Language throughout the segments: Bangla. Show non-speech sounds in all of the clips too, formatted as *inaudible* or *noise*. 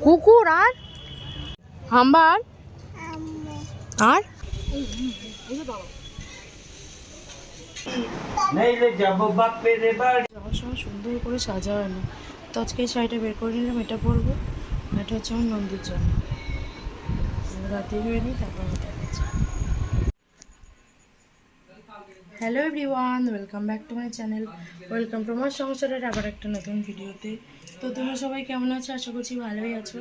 কুকুর আর হাম্বার? আর? সুন্দর করে সাজানো তো আজকে এই শাড়িটা বের করে নিলাম এটা পরবো। এটা হচ্ছে আমার নন্দীর জন্য রাতে হয়ে নিই তারপর hello everyone, welcome back to my channel. Welcome to আমার সংসারের আবার একটা নতুন ভিডিওতে। তো তোমরা সবাই কেমন আছো? আশা করছি ভালোই আছো।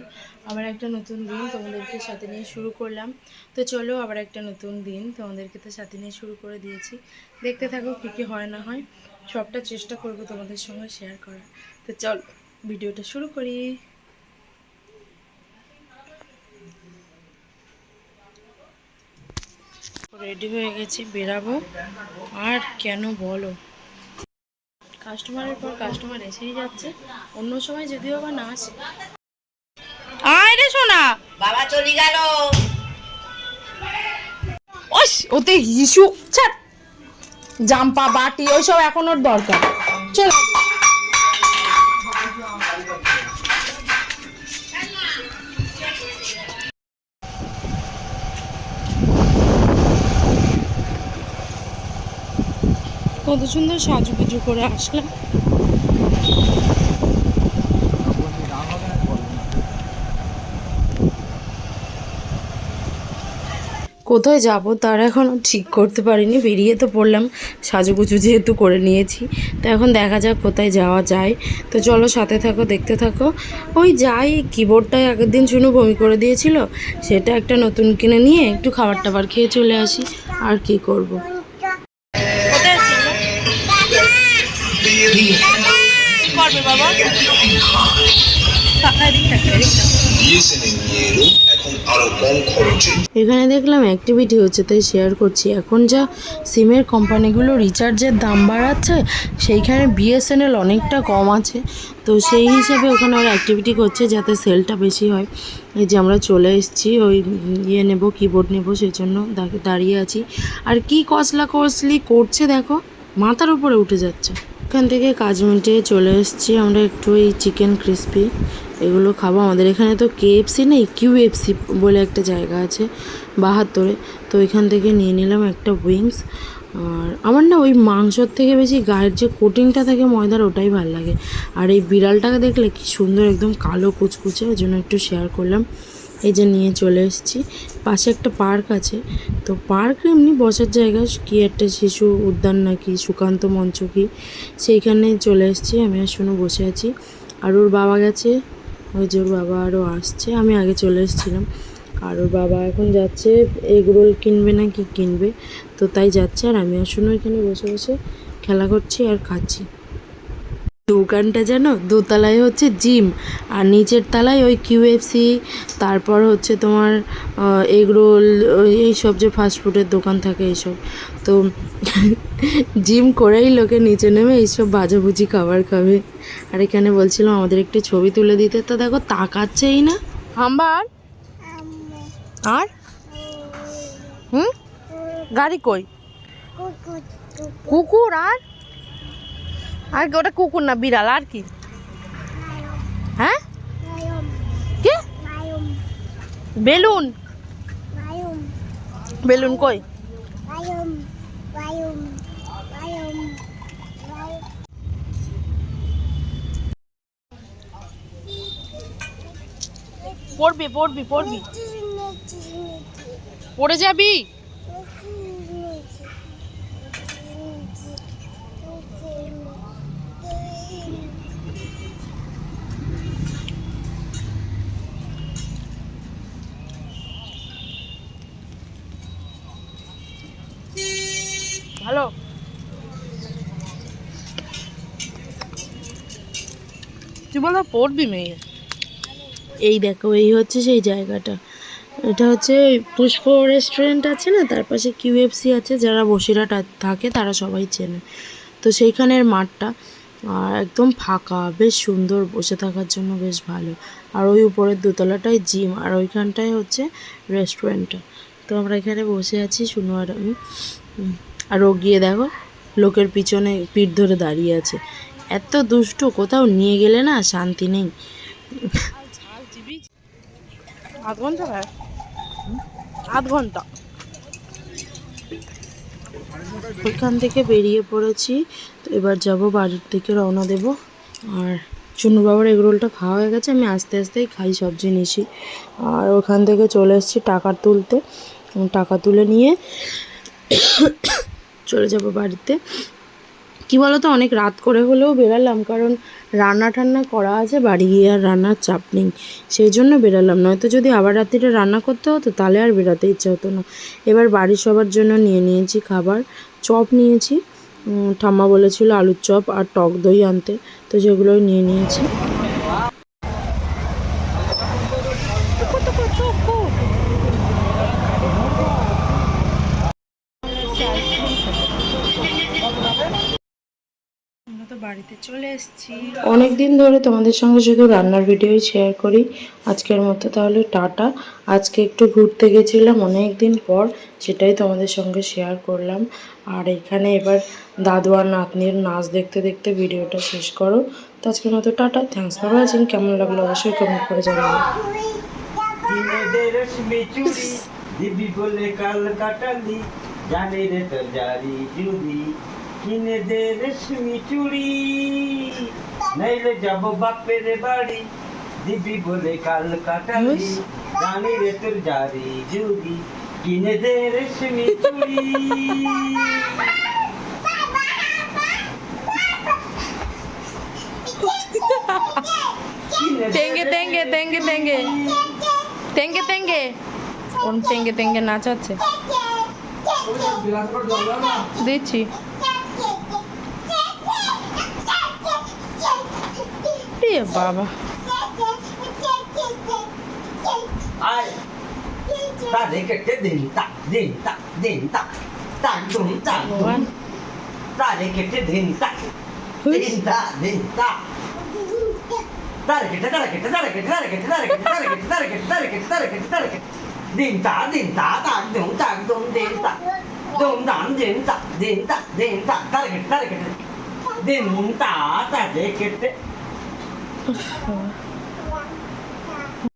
আবার একটা নতুন দিন তোমাদেরকে সাথে নিয়ে শুরু করলাম। তো চলো আবার একটা নতুন দিন তোমাদেরকে তো সাথে নিয়ে শুরু করে দিয়েছি। দেখতে থাকো কী কী হয় না হয়। সবটা চেষ্টা করব তোমাদের সঙ্গে শেয়ার করার। তো চল, ভিডিওটা শুরু করি। রেডি হয়ে গেছি বেরাবো। আর কেন বলো? কাস্টমারের পর কাস্টমার এসেই যাচ্ছে। অন্য সময় যদিও বা না আসে। আয় রে সোনা! বাবা চলে গেল। ওস ওতে হিসু ছাড় জাম্পা বাটি ওইসব এখন ওর দরকার। চল। কত সুন্দর সাজুগুজু করে আসলাম। কোথায় যাব তার এখনও ঠিক করতে পারিনি, বেরিয়ে তো পড়লাম, সাজুগুজু যেহেতু করে নিয়েছি। তো এখন দেখা যাক কোথায় যাওয়া যায়। তো চলো সাথে থাকো, দেখতে থাকো। ওই যাই কিবোর্ডটাই আগের দিন শুনু বমি করে দিয়েছিল, সেটা একটা নতুন কিনে নিয়ে একটু খাবার টাবার খেয়ে চলে আসি, আর কি করব। এখানে দেখলাম অ্যাক্টিভিটি হচ্ছে, তাই শেয়ার করছি। এখন যা সিমের কোম্পানিগুলো রিচার্জের দাম বাড়াচ্ছে, সেইখানে বিএসএনএল অনেকটা কম আছে। তো সেই হিসাবে ওখানে ওরা অ্যাক্টিভিটি করছে যাতে সেলটা বেশি হয়। এই যে আমরা চলে এসেছি, ওই ইয়ে নেব কিবোর্ড নেব সেই জন্য দাঁড়িয়ে আছি। আর কি কসলা কসলি করছে দেখো, মাথার উপরে উঠে যাচ্ছে। এখান থেকে কাজ মিটিয়ে চলে এসেছি। আমরা একটু এই চিকেন ক্রিস্পি এগুলো খাব। আমাদের এখানে তো কেএফসি নেই কিউএফসি বলে একটা জায়গা আছে, বাহাত্তরে। তো এখান থেকে নিয়ে নিলাম একটা উইংস। আর আমার না ওই মাংসর থেকে বেশি গায়ের যে কোটিংটা থাকে ময়দার ওটাই ভালো লাগে। আর এই বিড়ালটাকে দেখলে কি সুন্দর, একদম কালো কুচকুচে, ওই জন্য একটু শেয়ার করলাম। এই যে নিয়ে চলে এসেছি। পাশে একটা পার্ক আছে। তো পার্ক এমনি বসার জায়গা, কি একটা শিশু উদ্যান নাকি, সুকান্ত মঞ্চ কি? সেইখানে চলে এসেছি। আমি আর শুনে বসে আছি। আর ওর বাবা গেছে। ওই যে ওর বাবা আরও আসছে। আমি আগে চলে এসেছিলাম। আর ওর বাবা এখন যাচ্ছে, এগ রোল কিনবে না কি কিনবে? তো তাই যাচ্ছে। আর আমি আর শুনে এখানে বসে বসে খেলা করছি আর খাচ্ছি। দোকানটা যেন দোতলায় হচ্ছে জিম আর নিচের তলায় ওই কিউএফসি তারপর হচ্ছে তোমার এগ রোল এইসব যে ফাস্টফুডের দোকান থাকে এইসব। তো *laughs* জিম করেই লোকে নিচে নেমে এইসব বাজাবুজি খাবার খাবে। আর এখানে বলছিলাম আমাদের একটু ছবি তুলে দিতে। তো দেখো তাকাচ্ছেই না। হাম্বার আর? হুম? গাড়ি কই? কুকুর আর? আর কি, ওটা কুকুর না, বিড়াল, আর কি? হ্যাঁ? কে? বেলুন। বেলুন কই? পড়বি পড়বি পড়বি। পড়ে যাবি? পড়বি মেয়ে এই দেখো, এই হচ্ছে সেই জায়গাটা। এটা হচ্ছে পুষ্প রেস্টুরেন্ট আছে না, তার পাশে কিউএফসি আছে, যারা বসিরহাট আ- থাকে তারা সবাই চেনে। তো সেইখানের মাঠটা, আর একদম ফাঁকা, বেশ সুন্দর, বসে থাকার জন্য বেশ ভালো। আর ওই উপরের দোতলাটায় জিম আর ওইখানটায় হচ্ছে রেস্টুরেন্টটা তো আমরা এখানে বসে আছি, শুনো আর আমি। আর ও গিয়ে দেখো, লোকের পিছনে পিঠ ধরে দাঁড়িয়ে আছে। এত দুষ্টু কোথাও নিয়ে গেলে না শান্তি নেই। আধ ঘণ্টা ভাই? আধ ঘণ্টা। ওইখান থেকে বেরিয়ে পড়েছি তো এবার যাব বাড়ির দিকে রওনা দেব। আর চুনু বাবার এগরোলটা খাওয়া হয়ে গেছে আমি আস্তে আস্তেই খাই সব জিনিসই। আর ওখান থেকে চলে এসেছি টাকা তুলতে। টাকা তুলে নিয়ে চলে যাব বাড়িতে। কি বলতো, অনেক রাত করে হলেও বেরালাম, কারণ রান্না টান্না করা আছে বাড়ি গিয়ে আর রান্নার চাপ নেই। সেই জন্য বেরালাম, নয়তো যদি আবার রাত্রিরে রান্না করতে হতো, তাহলে আর বেরাতে ইচ্ছে হতো না। এবার বাড়ির সবার জন্য নিয়ে নিয়েছি খাবার, চপ নিয়েছি। ঠাম্মা বলেছিল আলুর চপ আর টক দই আনতে, তো সেগুলোই নিয়ে নিয়েছি। আমরা তো বাড়িতে চলে এসেছি। অনেক দিন ধরে তোমাদের সঙ্গে শুধু রান্নার ভিডিওই শেয়ার করি। আজকের মতো তাহলে টাটা। আজকে একটু ঘুরতে গেছিলাম অনেক দিন পর সেটাই তোমাদের সঙ্গে শেয়ার করলাম। আর এখানে এবার দাদু আর নাতনির নাচ দেখতে দেখতে ভিডিওটা শেষ করো। তো আজকের মতো টাটা। থ্যাংকস ফর ওয়াচিং কেমন লাগল অবশ্যই কমেন্ট করে জানাব। কিনে দে রেশমি চুড়ি দিবি বলে কাল কাটালি জানে রে তোর জারি জুড়ি কিনে দে রেশমি চুড়ি। নাইলে যাব বাপের বাড়ি। দিবি বলে কাল কাটালি। জানি রে তোর জারি জুড়ি। কিনে দে রেশমি চুড়ি। তেঙ্গে তেঙ্গে তেঙ্গে তেঙ্গে তেঙ্গে তেঙ্গে কোন তেঙ্গে তেঙ্গে নাচাচ্ছে। দিচ্ছি। এ বাবা আয় তারে কেটে দিন তা দিন তা দিন তা তাক দুম তাক দুম ভগবান তারে কেটে দিন তা দিন তা দিন তা তারে কেটে তারে কেটে তারে কেটে তারে কেটে তারে কেটে তারে কেটে তারে কেটে তারে কেটে তারে কেটে তারে কেটে দিন তা দিন তা তাক দুম তাক দুম দিন তা দুম দাম দিন তা দিন তা দিন তা তারে কেটে তারে কেটে দিন তা 不说。